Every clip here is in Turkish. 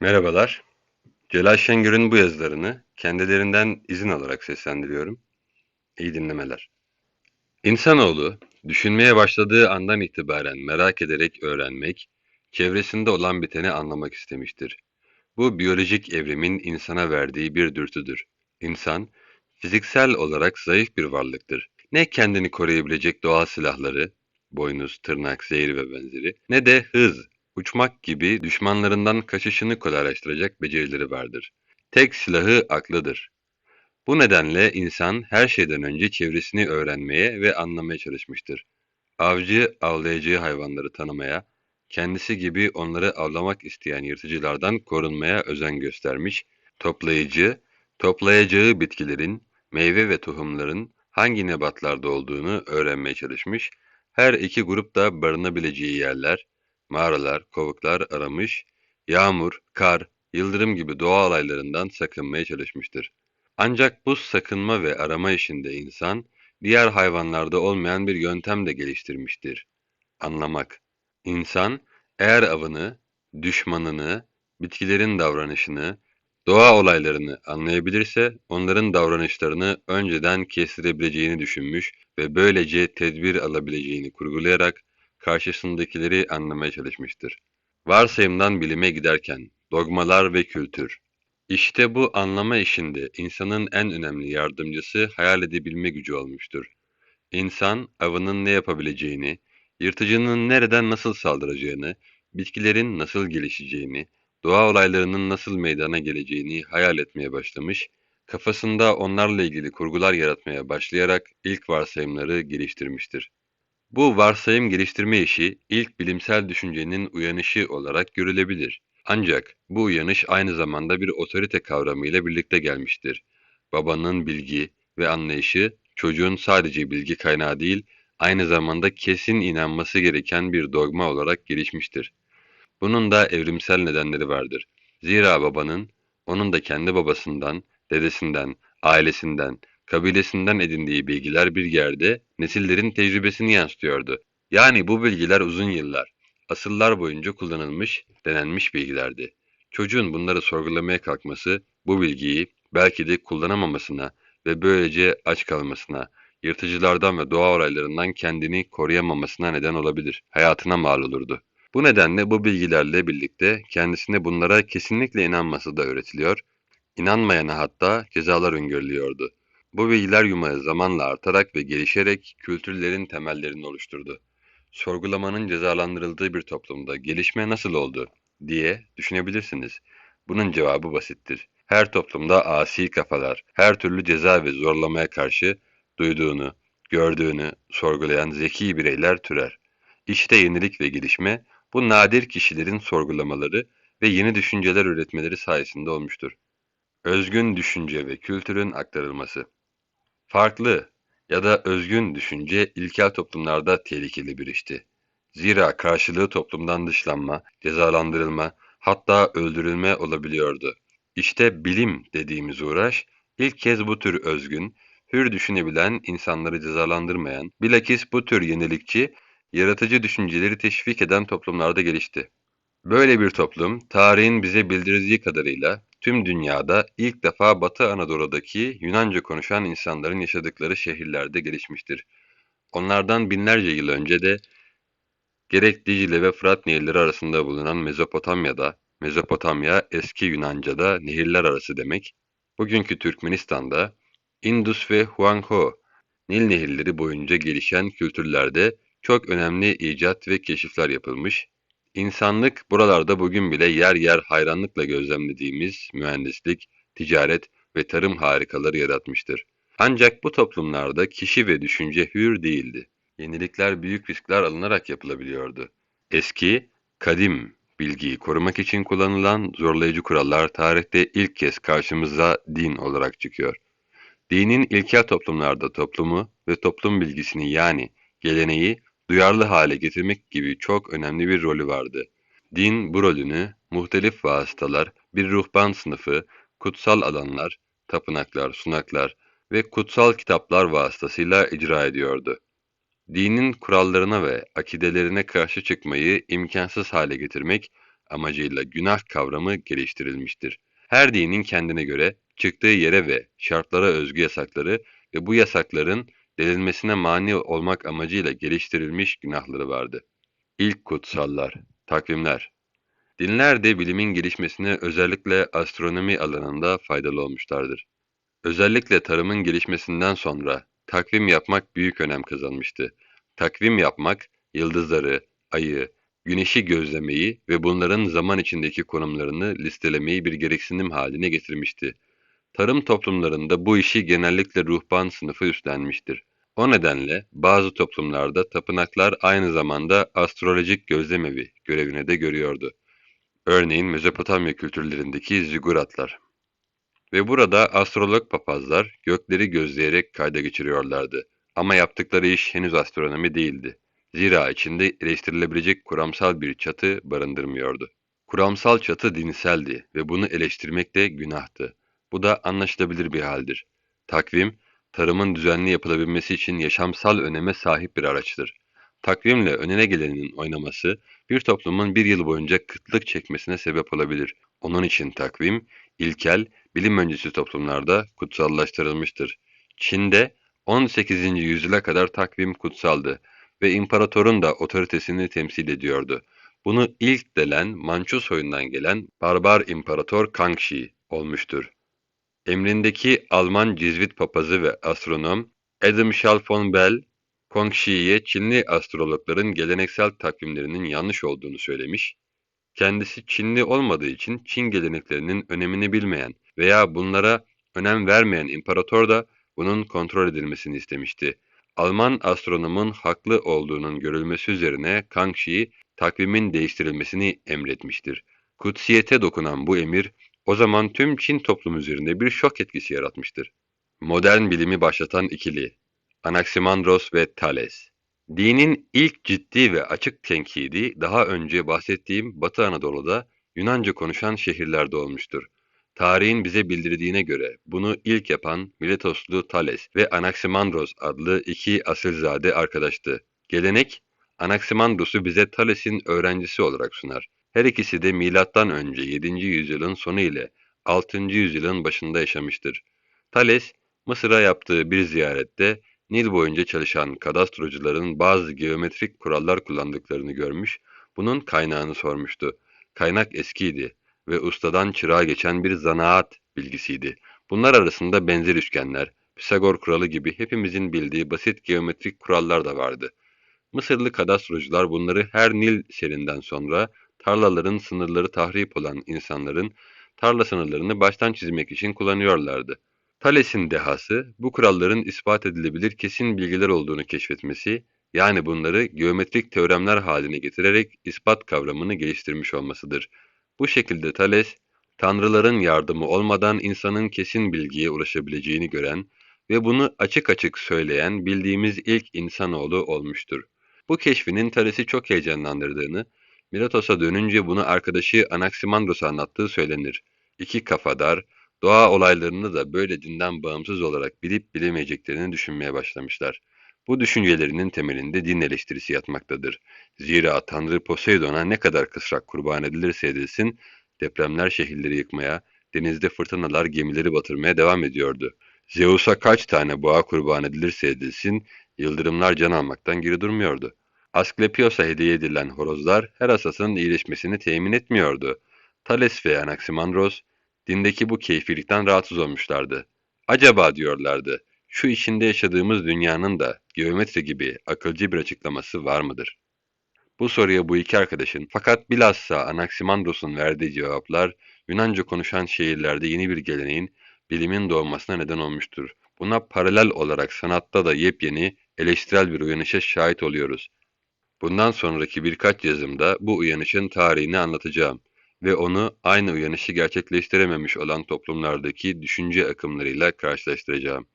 Merhabalar. Celal Şengör'ün bu yazılarını kendilerinden izin alarak seslendiriyorum. İyi dinlemeler. İnsanoğlu, düşünmeye başladığı andan itibaren merak ederek öğrenmek, çevresinde olan biteni anlamak istemiştir. Bu biyolojik evrimin insana verdiği bir dürtüdür. İnsan, fiziksel olarak zayıf bir varlıktır. Ne kendini koruyabilecek doğal silahları, boynuz, tırnak, zehir ve benzeri, ne de hız, uçmak gibi düşmanlarından kaçışını kolaylaştıracak becerileri vardır. Tek silahı aklıdır. Bu nedenle insan her şeyden önce çevresini öğrenmeye ve anlamaya çalışmıştır. Avcı, avlayacağı hayvanları tanımaya, kendisi gibi onları avlamak isteyen yırtıcılardan korunmaya özen göstermiş, toplayıcı, toplayacağı bitkilerin, meyve ve tohumların hangi nebatlarda olduğunu öğrenmeye çalışmış, her iki grup da barınabileceği yerler, mağaralar, kovuklar aramış, yağmur, kar, yıldırım gibi doğa olaylarından sakınmaya çalışmıştır. Ancak bu sakınma ve arama işinde insan, diğer hayvanlarda olmayan bir yöntem de geliştirmiştir. Anlamak. İnsan, eğer avını, düşmanını, bitkilerin davranışını, doğa olaylarını anlayabilirse, onların davranışlarını önceden kestirebileceğini düşünmüş ve böylece tedbir alabileceğini kurgulayarak karşısındakileri anlamaya çalışmıştır. Varsayımdan bilime giderken, dogmalar ve kültür. İşte bu anlama işinde insanın en önemli yardımcısı hayal edebilme gücü olmuştur. İnsan, avının ne yapabileceğini, yırtıcının nereden nasıl saldıracağını, bitkilerin nasıl gelişeceğini, doğa olaylarının nasıl meydana geleceğini hayal etmeye başlamış, kafasında onlarla ilgili kurgular yaratmaya başlayarak ilk varsayımları geliştirmiştir. Bu varsayım geliştirme işi ilk bilimsel düşüncenin uyanışı olarak görülebilir. Ancak bu uyanış aynı zamanda bir otorite kavramıyla birlikte gelmiştir. Babanın bilgi ve anlayışı çocuğun sadece bilgi kaynağı değil, aynı zamanda kesin inanması gereken bir dogma olarak gelişmiştir. Bunun da evrimsel nedenleri vardır. Zira babanın, onun da kendi babasından, dedesinden, ailesinden, kabilesinden edindiği bilgiler bir yerde nesillerin tecrübesini yansıtıyordu. Yani bu bilgiler uzun yıllar, asırlar boyunca kullanılmış, denenmiş bilgilerdi. Çocuğun bunları sorgulamaya kalkması bu bilgiyi belki de kullanamamasına ve böylece aç kalmasına, yırtıcılardan ve doğa olaylarından kendini koruyamamasına neden olabilir. Hayatına mal olurdu. Bu nedenle bu bilgilerle birlikte kendisine bunlara kesinlikle inanması da öğretiliyor, inanmayana hatta cezalar öngörülüyordu. Bu bilgiler yumağı zamanla artarak ve gelişerek kültürlerin temellerini oluşturdu. Sorgulamanın cezalandırıldığı bir toplumda gelişme nasıl oldu diye düşünebilirsiniz. Bunun cevabı basittir. Her toplumda asi kafalar, her türlü ceza ve zorlamaya karşı duyduğunu, gördüğünü sorgulayan zeki bireyler türer. İşte yenilik ve gelişme bu nadir kişilerin sorgulamaları ve yeni düşünceler üretmeleri sayesinde olmuştur. Özgün düşünce ve kültürün aktarılması Farklı ya da özgün düşünce ilkel toplumlarda tehlikeli bir işti. Zira karşılığı toplumdan dışlanma, cezalandırılma, hatta öldürülme olabiliyordu. İşte bilim dediğimiz uğraş, ilk kez bu tür özgün, hür düşünebilen insanları cezalandırmayan, bilakis bu tür yenilikçi, yaratıcı düşünceleri teşvik eden toplumlarda gelişti. Böyle bir toplum, tarihin bize bildirdiği kadarıyla tüm dünyada ilk defa Batı Anadolu'daki Yunanca konuşan insanların yaşadıkları şehirlerde gelişmiştir. Onlardan binlerce yıl önce de gerek Dicle ve Fırat nehirleri arasında bulunan Mezopotamya'da, Mezopotamya eski Yunanca'da nehirler arası demek, bugünkü Türkmenistan'da Indus ve Huangho, Nil nehirleri boyunca gelişen kültürlerde çok önemli icat ve keşifler yapılmış, İnsanlık buralarda bugün bile yer yer hayranlıkla gözlemlediğimiz mühendislik, ticaret ve tarım harikaları yaratmıştır. Ancak bu toplumlarda kişi ve düşünce hür değildi. Yenilikler büyük riskler alınarak yapılabiliyordu. Eski, kadim bilgiyi korumak için kullanılan zorlayıcı kurallar tarihte ilk kez karşımıza din olarak çıkıyor. Dinin ilkel toplumlarda toplumu ve toplum bilgisini yani geleneği duyarlı hale getirmek gibi çok önemli bir rolü vardı. Din bu rolünü muhtelif vasıtalar, bir ruhban sınıfı, kutsal alanlar, tapınaklar, sunaklar ve kutsal kitaplar vasıtasıyla icra ediyordu. Dinin kurallarına ve akidelerine karşı çıkmayı imkansız hale getirmek, amacıyla günah kavramı geliştirilmiştir. Her dinin kendine göre çıktığı yere ve şartlara özgü yasakları ve bu yasakların delinmesine mani olmak amacıyla geliştirilmiş günahları vardı. İlk kutsallar, takvimler. Dinler de bilimin gelişmesine özellikle astronomi alanında faydalı olmuşlardır. Özellikle tarımın gelişmesinden sonra takvim yapmak büyük önem kazanmıştı. Takvim yapmak, yıldızları, ayı, güneşi gözlemeyi ve bunların zaman içindeki konumlarını listelemeyi bir gereksinim haline getirmişti. Tarım toplumlarında bu işi genellikle ruhban sınıfı üstlenmiştir. O nedenle bazı toplumlarda tapınaklar aynı zamanda astrolojik gözlemevi görevine de görüyordu. Örneğin Mezopotamya kültürlerindeki ziguratlar. Ve burada astrolog papazlar gökleri gözleyerek kayda geçiriyorlardı. Ama yaptıkları iş henüz astronomi değildi. Zira içinde eleştirilebilecek kuramsal bir çatı barındırmıyordu. Kuramsal çatı dinseldi ve bunu eleştirmek de günahtı. Bu da anlaşılabilir bir haldir. Takvim, tarımın düzenli yapılabilmesi için yaşamsal öneme sahip bir araçtır. Takvimle önüne gelenin oynaması, bir toplumun bir yıl boyunca kıtlık çekmesine sebep olabilir. Onun için takvim, ilkel, bilim öncesi toplumlarda kutsallaştırılmıştır. Çin'de 18. yüzyıla kadar takvim kutsaldı ve imparatorun da otoritesini temsil ediyordu. Bunu ilk delen Mançu soyundan gelen barbar imparator Kangxi olmuştur. Emrindeki Alman Cizvit papazı ve astronom Adam Schall von Bell, Kangxi'ye Çinli astrologların geleneksel takvimlerinin yanlış olduğunu söylemiş, kendisi Çinli olmadığı için Çin geleneklerinin önemini bilmeyen veya bunlara önem vermeyen imparator da bunun kontrol edilmesini istemişti. Alman astronomun haklı olduğunun görülmesi üzerine Kangxi takvimin değiştirilmesini emretmiştir. Kutsiyete dokunan bu emir o zaman tüm Çin toplumu üzerinde bir şok etkisi yaratmıştır. Modern bilimi başlatan ikili Anaximandros ve Thales Dinin ilk ciddi ve açık tenkidi daha önce bahsettiğim Batı Anadolu'da Yunanca konuşan şehirlerde olmuştur. Tarihin bize bildirdiğine göre bunu ilk yapan Miletoslu Thales ve Anaximandros adlı iki asilzade arkadaştı. Gelenek, Anaximandros'u bize Thales'in öğrencisi olarak sunar. Her ikisi de milattan önce 7. yüzyılın sonu ile 6. yüzyılın başında yaşamıştır. Thales, Mısır'a yaptığı bir ziyarette Nil boyunca çalışan kadastrocuların bazı geometrik kurallar kullandıklarını görmüş, bunun kaynağını sormuştu. Kaynak eskiydi ve ustadan çırağa geçen bir zanaat bilgisiydi. Bunlar arasında benzer üçgenler, Pisagor kuralı gibi hepimizin bildiği basit geometrik kurallar da vardı. Mısırlı kadastrocular bunları her Nil serinden sonra tarlaların sınırları tahrip olan insanların tarla sınırlarını baştan çizmek için kullanıyorlardı. Thales'in dehası bu kuralların ispat edilebilir kesin bilgiler olduğunu keşfetmesi, yani bunları geometrik teoremler haline getirerek ispat kavramını geliştirmiş olmasıdır. Bu şekilde Thales, tanrıların yardımı olmadan insanın kesin bilgiye ulaşabileceğini gören ve bunu açık açık söyleyen bildiğimiz ilk insanoğlu olmuştur. Bu keşfinin Thales'i çok heyecanlandırdığını, Miletos'a dönünce bunu arkadaşı Anaximandros'a anlattığı söylenir. İki kafadar, doğa olaylarını da böyle dinden bağımsız olarak bilip bilemeyeceklerini düşünmeye başlamışlar. Bu düşüncelerinin temelinde din eleştirisi yatmaktadır. Zira Tanrı Poseidon'a ne kadar kısrak kurban edilirse edilsin, depremler şehirleri yıkmaya, denizde fırtınalar gemileri batırmaya devam ediyordu. Zeus'a kaç tane boğa kurban edilirse edilsin, yıldırımlar can almaktan geri durmuyordu. Asklepios'a hediye edilen horozlar Herasas'ın iyileşmesini temin etmiyordu. Thales ve Anaximandros, dindeki bu keyfilikten rahatsız olmuşlardı. Acaba diyorlardı, şu içinde yaşadığımız dünyanın da geometri gibi akılcı bir açıklaması var mıdır? Bu soruya bu iki arkadaşın fakat bilhassa Anaximandros'un verdiği cevaplar Yunanca konuşan şehirlerde yeni bir geleneğin, bilimin doğmasına neden olmuştur. Buna paralel olarak sanatta da yepyeni, eleştirel bir uyanışa şahit oluyoruz. Bundan sonraki birkaç yazımda bu uyanışın tarihini anlatacağım ve onu aynı uyanışı gerçekleştirememiş olan toplumlardaki düşünce akımlarıyla karşılaştıracağım.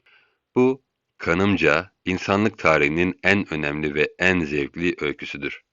Bu, kanımca insanlık tarihinin en önemli ve en zevkli öyküsüdür.